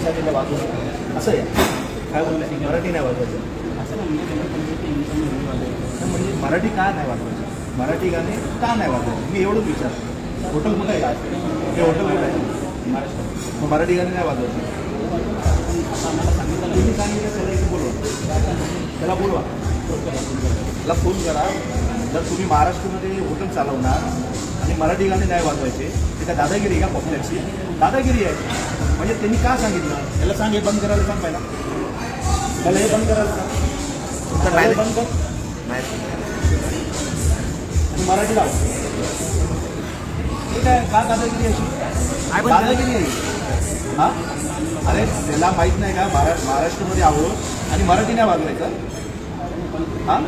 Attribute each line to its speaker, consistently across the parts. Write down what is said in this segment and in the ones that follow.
Speaker 1: असं आहे काय बोललं मराठी नाही वाजवायचं
Speaker 2: असं नाही म्हणजे इंग्लिश आणि
Speaker 1: तर म्हणजे मराठी का नाही वाजवायचं मराठी गाणे का नाही वाजवायचं मी एवढंच विचार हॉटेल कुठं आहे हे हॉटेल कुठं आहे
Speaker 2: महाराष्ट्रात
Speaker 1: मग मराठी गाणे नाही वाजवायचं
Speaker 2: आम्हाला सांगितलं नाही.
Speaker 1: तुम्ही सांगितलं त्याला इथे बोलवा त्याला बोलवा त्याला फोन करा जर तुम्ही महाराष्ट्रामध्ये हॉटेल चालवणार आणि मराठी गाणे नाही वाजवायचे ते काय दादागिरी आहे का पॉप्युलरची दादागिरी आहे. म्हणजे त्यांनी का सांगितलं? याला सांग हे बंद करायला सांग पहिला. त्याला हे बंद करायला सांग. त्याला हे बंद कर. आणि मराठी लाव. ठीक आहे का दादागिरी अशी दादागिरी आहे. हा? अरे त्याला माहीत नाही का महारा महाराष्ट्रामध्ये आहोत आणि मराठी नाही वाजवायचं? हा?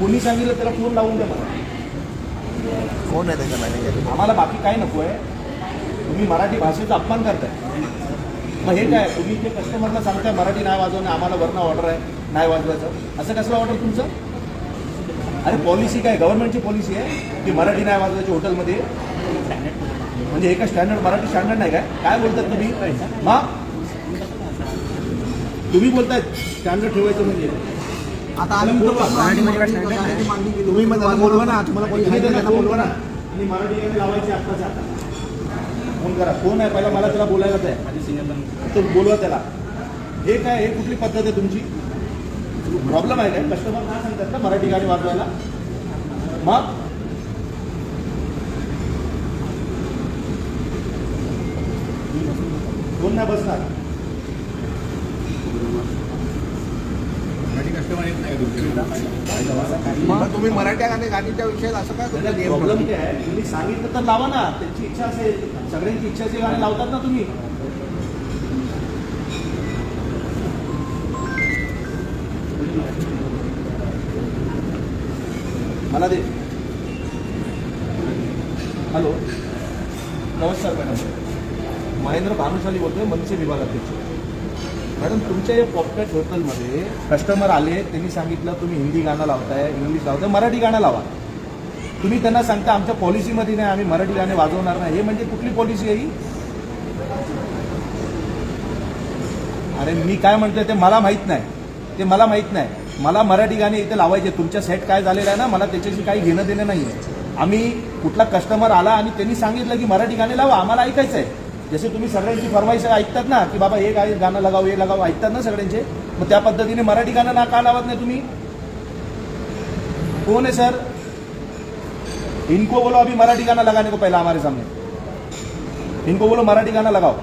Speaker 1: कुणी सांगितलं त्याला फोन लावून द्या मला.
Speaker 3: कोण आहे त्याच्या मॅनेजर
Speaker 1: आम्हाला बाकी काय नको आहे तुम्ही मराठी भाषेचा अपमान करताय. मग हे काय तुम्ही ते कस्टमरला सांगताय मराठी नाही वाजवणं आम्हाला वरनं ऑर्डर आहे नाही वाजवायचं. असं कसलं ऑर्डर तुमचं? अरे पॉलिसी काय? गव्हर्नमेंटची पॉलिसी आहे की मराठी नाही वाजवायची हॉटेलमध्ये म्हणजे हे काय स्टँडर्ड मराठी स्टँडर्ड नाही काय? काय बोलतात तुम्ही? मग? तुम्ही बोलताय स्टँडर्ड ठेवायचं म्हणजे.
Speaker 3: आता आम्ही
Speaker 1: बोलवा.
Speaker 3: तुम्ही मला बोलवा ना तुम्हाला कोणी बोलवा ना.
Speaker 1: आणि मराठी गाणी लावायची आत्ताच आता. फोन करा. फोन आहे पहिला मला त्याला बोलायलाच आहे.
Speaker 2: माझी सिंगर
Speaker 1: तर बोलवा त्याला. हे काय हे कुठली पद्धत आहे तुमची? प्रॉब्लेम आहे काय? कस्टमर काय सांगतात ना मराठी गाणी वाजवायला? मग? कोण नाही बसणार.
Speaker 3: मग तुम्ही मराठी गाणे गाणीच्या विषयात असं काय
Speaker 1: प्रॉब्लेम? काय आहे? तुम्ही सांगितलं तर लावा ना. त्यांची इच्छा असेल. सगळ्यांची इच्छाचे गाणे लावतात ना तुम्ही. मला दे. हॅलो. नमस्कार मॅडम. महेंद्र भानुशाली बोलतोय मनसे विभागाध्यक्ष. मॅडम तुमच्या या पॉपकॅट हॉटेलमध्ये कस्टमर आले त्यांनी सांगितलं तुम्ही हिंदी गाणं लावताय इंग्लिश लावताय मराठी गाणं लावा. तुम्ही त्यांना सांगता आमच्या पॉलिसीमध्ये नाही आम्ही मराठी गाणे वाजवणार नाही. हे म्हणजे कुठली पॉलिसी आहे ही? अरे मी काय म्हणतोय ते मला माहीत नाही. ते मला माहीत नाही. मला मराठी गाणे इथे लावायचे. तुमच्या सेट काय झालेला आहे ना मला त्याच्याशी काही घेणं देणं नाही आहे आम्ही कुठला कस्टमर आला आणि त्यांनी सांगितलं की मराठी गाणे लावा आम्हाला ऐकायचं आहे जसे तुम्ही सगळ्यांची फरमाईश ऐकतात ना की बाबा हे काय गाणं लगाव हे लगाव ऐकतात ना सगळ्यांचे मग त्या पद्धतीने मराठी गाणं ना का लावत नाही तुम्ही? कोण आहे सर? इनको बोलो अभी मराठी गाना लगाने को पहला हमारे सामने। इनको बोलो मराठी गाना लगाओ।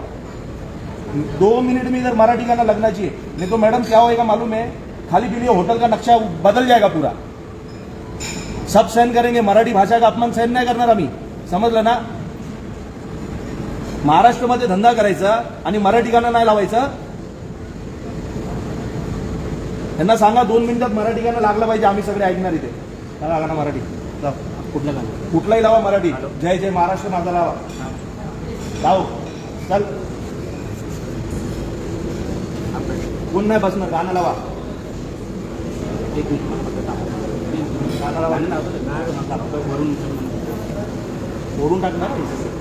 Speaker 1: दो मिनट में इधर मराठी गाना लगना चाहिए। नहीं तो मैडम क्या होएगा मालूम है? खाली पीली होटल का नक्शा बदल जाएगा पूरा। सब सहन करेंगे मराठी भाषा का अपमान सहन नाही करणार आम्ही समजलं ना महाराष्ट्रामध्ये धंदा करायचा आणि मराठी गाणं नाही लावायचं? त्यांना सांगा दोन मिनिटात मराठी गाणं लागलं पाहिजे आम्ही सगळे ऐकणार इथे. गाणं मराठी.
Speaker 2: कुठलं गाणं?
Speaker 1: कुठलाही लावा मराठी. जय जय महाराष्ट्र माझा लावा. लाव चल. कोण नाही बसणार? गाणं लावा.
Speaker 2: एक मिनिट.
Speaker 1: गाणं लावा.
Speaker 2: वरून
Speaker 1: भरून टाकणार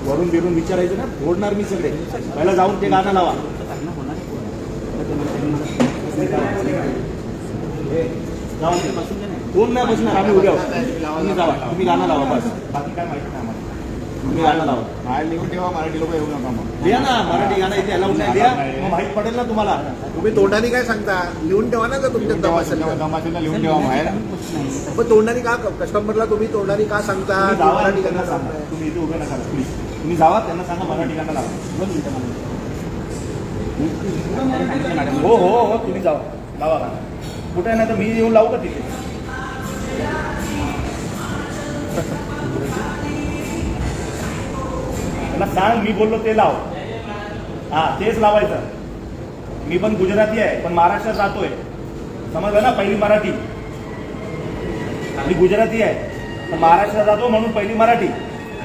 Speaker 1: वरून बिरून विचारायचं ना फोडणार मी सगळे. पहिला जाऊन ते गाणं लावा.
Speaker 2: कोण?
Speaker 1: हे,
Speaker 2: बसून
Speaker 1: नाही बसणार आम्ही उद्या तुम्ही जावा तुम्ही गाणं लावा बस. बाकी काय माहिती नाही आम्हाला तुम्ही गाणं लावा.
Speaker 3: बाहेर लिहून ठेवा मराठी लोक येऊ नका मग
Speaker 1: लिहा ना मराठी गाणं इथे अलाउड नाही लिहा मग माहीत पडेल ना तुम्हाला.
Speaker 3: तुम्ही तोंडाने काय सांगता? लिहून ठेवा ना तुमच्या.
Speaker 4: तमाशाला लिहून ठेवा बाहेर.
Speaker 3: पण तोंडाने का कस्टमरला तुम्ही तोंडाने का सांगता? मराठी गाणं
Speaker 1: सांगा.
Speaker 3: सांगताय?
Speaker 1: तुम्ही इथे उभे नका प्लीज तुम्ही जावा त्यांना सांगा मराठी गाणं लावा.
Speaker 2: दोन मिनिटं मला.
Speaker 1: हो हो हो तुम्ही जावा. लावा. गाणं कुठे नाही तर मी येऊन लावू का तिथे? त्यांना सांग मी बोललो ते लाव. हा तेच लावायचं. मी पण गुजराती आहे पण महाराष्ट्रात राहतोय. समजलं ना पहिली मराठी? मी गुजराती आहे पण महाराष्ट्रात राहतो म्हणून पहिली मराठी.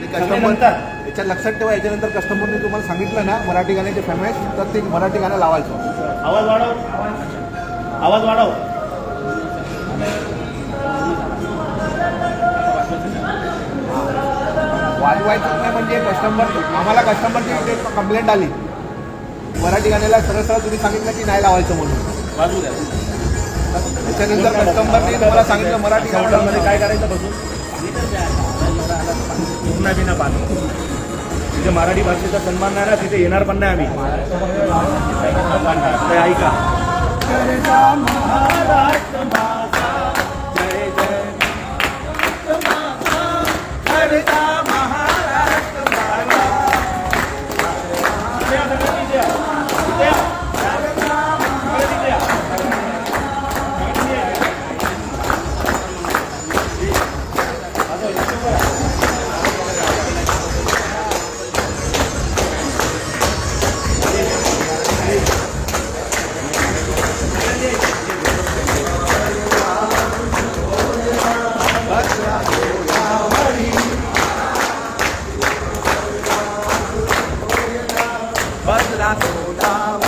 Speaker 3: याच्यात लक्षात ठेवा याच्यानंतर कस्टमरने तुम्हाला सांगितलं ना मराठी गाण्याचे फरमाईश तर ते मराठी गाणं लावायचं.
Speaker 1: आवाज वाढव. आवाज वाढव.
Speaker 3: वाजवायचं नाही म्हणजे कस्टमर आम्हाला कस्टमरची कंप्लेंट आली. मराठी गाण्याला सरळ सरळ तुम्ही सांगितलं की नाही लावायचं म्हणून.
Speaker 1: वाजू द्या.
Speaker 3: त्याच्यानंतर कस्टमरने तुम्हाला सांगितलं मराठी
Speaker 1: काय करायचं बसून पूर्ण बिना पाणी तिथे मराठी भाषेचा सन्मान नाही ना तिथे येणार पण नाही आम्ही. ऐका. I'm.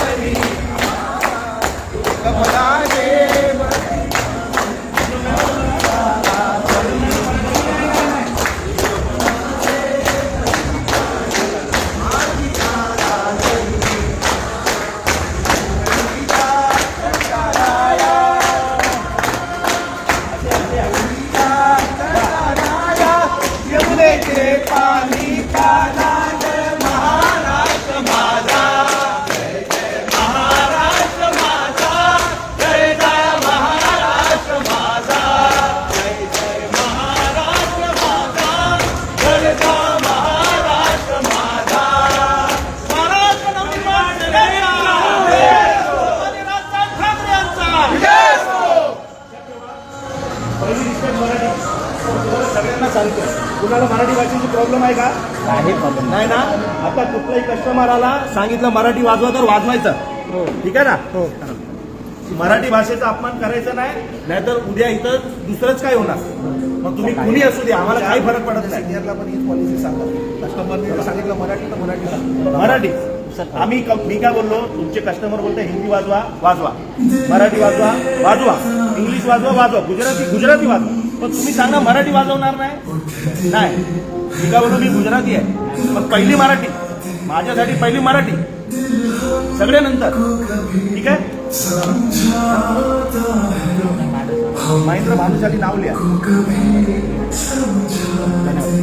Speaker 1: आहे का? नाही ना? आता कुठलाही कस्टमर आला सांगितलं मराठी वाजवा तर वाजवायचं. ठीक आहे ना?
Speaker 2: हो.
Speaker 1: मराठी भाषेचा अपमान करायचा नाही नाहीतर उद्या इथं दुसरंच काय होणार? मग तुम्ही कुणी असू द्या आम्हाला काही फरक पडत नाही.
Speaker 3: सिनियरला पण पॉलिसी सांगा. कस्टमरने सांगितलं मराठी तर मराठी
Speaker 1: मराठी. आम्ही मी काय बोललो? तुमचे कस्टमर बोलते हिंदी वाजवा वाजवा. मराठी वाजवा वाजवा. इंग्लिश वाजवा वाजवा. गुजराती गुजराती वाजवा. पण तुम्ही सांगा मराठी वाजवणार नाही? नाही. मी काय मी गुजराती आहे. पण पहिली मराठी. माझ्यासाठी पहिली मराठी. सगळ्यानंतर ठीक आहे? महेंद्र भानुशाली नाव लिहा.